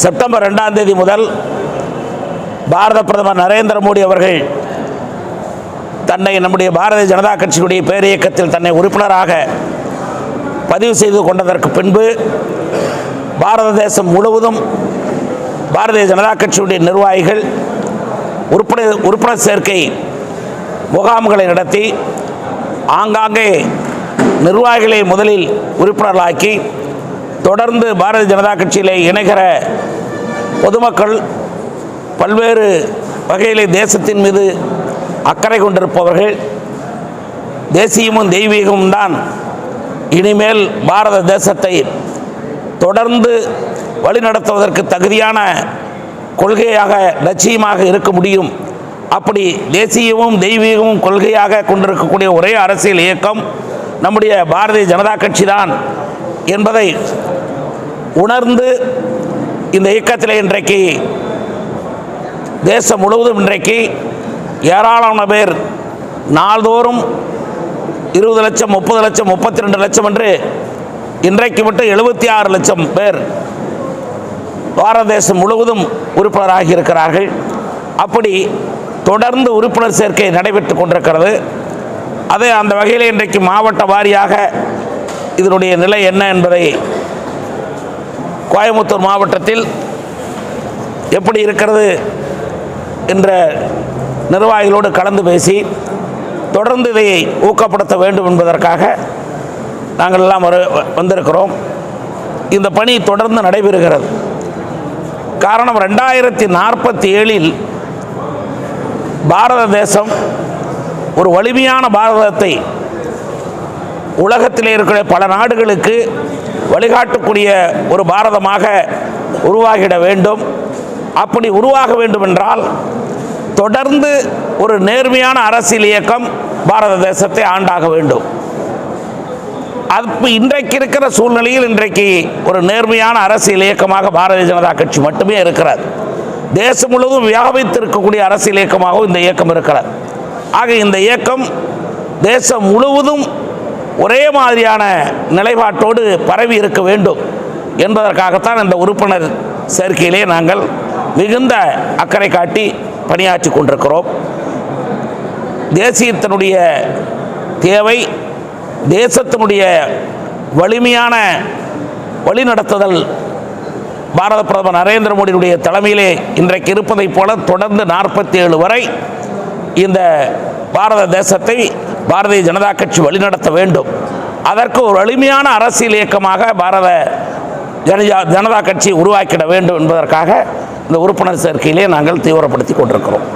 September ரெண்டாம் தேதி முதல் பாரத பிரதமர் நரேந்திர மோடி அவர்கள் தன்னை நம்முடைய பாரதிய ஜனதா கட்சியுடைய பேரியக்கத்தில் தன்னை உறுப்பினராக பதிவு செய்து கொண்டதற்கு பின்பு பாரத தேசம் முழுவதும் பாரதிய ஜனதா கட்சியுடைய நிர்வாகிகள் உறுப்பினர் உறுப்பினர் சேர்க்கை முகாம்களை நடத்தி ஆங்காங்கே நிர்வாகிகளை முதலில் உறுப்பினர்களாக்கி தொடர்ந்து பாரதிய ஜனதா கட்சியிலே இணைகிற பொதுமக்கள் பல்வேறு வகையிலே தேசத்தின் மீது அக்கறை கொண்டிருப்பவர்கள் தேசியமும் தெய்வீகமும் தான். இனிமேல் பாரத தேசத்தை தொடர்ந்து வழிநடத்துவதற்கு தகுதியான கொள்கையாக லட்சியமாக இருக்க முடியும். அப்படி தேசியமும் தெய்வீகமும் கொள்கையாக கொண்டிருக்கக்கூடிய ஒரே அரசியல் இயக்கம் நம்முடைய பாரதிய ஜனதா கட்சி தான். என்பதை உணர்ந்து இந்த இயக்கத்தில் இன்றைக்கு தேசம் முழுவதும் இன்றைக்கு ஏராளமான பேர் நாள்தோறும் இருபது லட்சம் முப்பது லட்சம் முப்பத்தி ரெண்டு லட்சம் என்று இன்றைக்கு மட்டும் எழுபத்தி ஆறு லட்சம் பேர் பாரத தேசம் முழுவதும் உறுப்பினராகி இருக்கிறார்கள். அப்படி தொடர்ந்து உறுப்பினர் சேர்க்கை நடைபெற்று கொண்டிருக்கிறது. அதே அந்த வகையில் இன்றைக்கு மாவட்ட வாரியாக இதனுடைய நிலை என்ன என்பதை கோயம்புத்தூர் மாவட்டத்தில் எப்படி இருக்கிறது என்ற நிர்வாகிகளோடு கலந்து பேசி தொடர்ந்து இதை ஊக்கப்படுத்த வேண்டும் என்பதற்காக நாங்கள் எல்லாம் வரு வந்திருக்கிறோம். இந்த பணி தொடர்ந்து நடைபெறுகிறது. காரணம் ரெண்டாயிரத்தி நாற்பத்தி ஏழில் பாரத தேசம் ஒரு வலிமையான பாரதத்தை உலகத்தில் இருக்கிற பல நாடுகளுக்கு வழிகாட்டக்கூடிய ஒரு பாரதமாக உருவாகிட வேண்டும். அப்படி உருவாக வேண்டும் என்றால் தொடர்ந்து ஒரு நேர்மையான அரசியல் இயக்கம் பாரத தேசத்தை ஆண்டாக வேண்டும். அது இன்றைக்கு இருக்கிற சூழ்நிலையில் இன்றைக்கு ஒரு நேர்மையான அரசியல் இயக்கமாக பாரதிய ஜனதா கட்சி மட்டுமே இருக்கிறது. தேசம் முழுவதும் வியாபித்திருக்கக்கூடிய அரசியல் இயக்கமாகவும் இந்த இயக்கம் இருக்கிறது. ஆக இந்த இயக்கம் தேசம் முழுவதும் ஒரே மாதிரியான நிலைப்பாட்டோடு பரவி இருக்க வேண்டும் என்பதற்காகத்தான் இந்த உறுப்பினர் சேர்க்கையிலே நாங்கள் மிகுந்த அக்கறை காட்டி பணியாற்றி கொண்டிருக்கிறோம். தேசியத்தினுடைய தேவை தேசத்தினுடைய வலிமையான வழிநடத்துதல். பாரத பிரதமர் நரேந்திர மோடியுடைய தலைமையிலே இன்றைக்கு இருப்பதைப் போல தொடர்ந்து நாற்பத்தி ஏழு வரை இந்த பாரத தேசத்தை பாரதிய ஜனதா கட்சி வழிநடத்த வேண்டும். அதற்கு ஒரு வலிமையான அரசியல் இயக்கமாக பாரத ஜனஜா ஜனதா கட்சி உருவாக்கிட வேண்டும் என்பதற்காக இந்த உறுப்பினர் சேர்க்கையிலே நாங்கள் தீவிரப்படுத்தி கொண்டிருக்கிறோம்.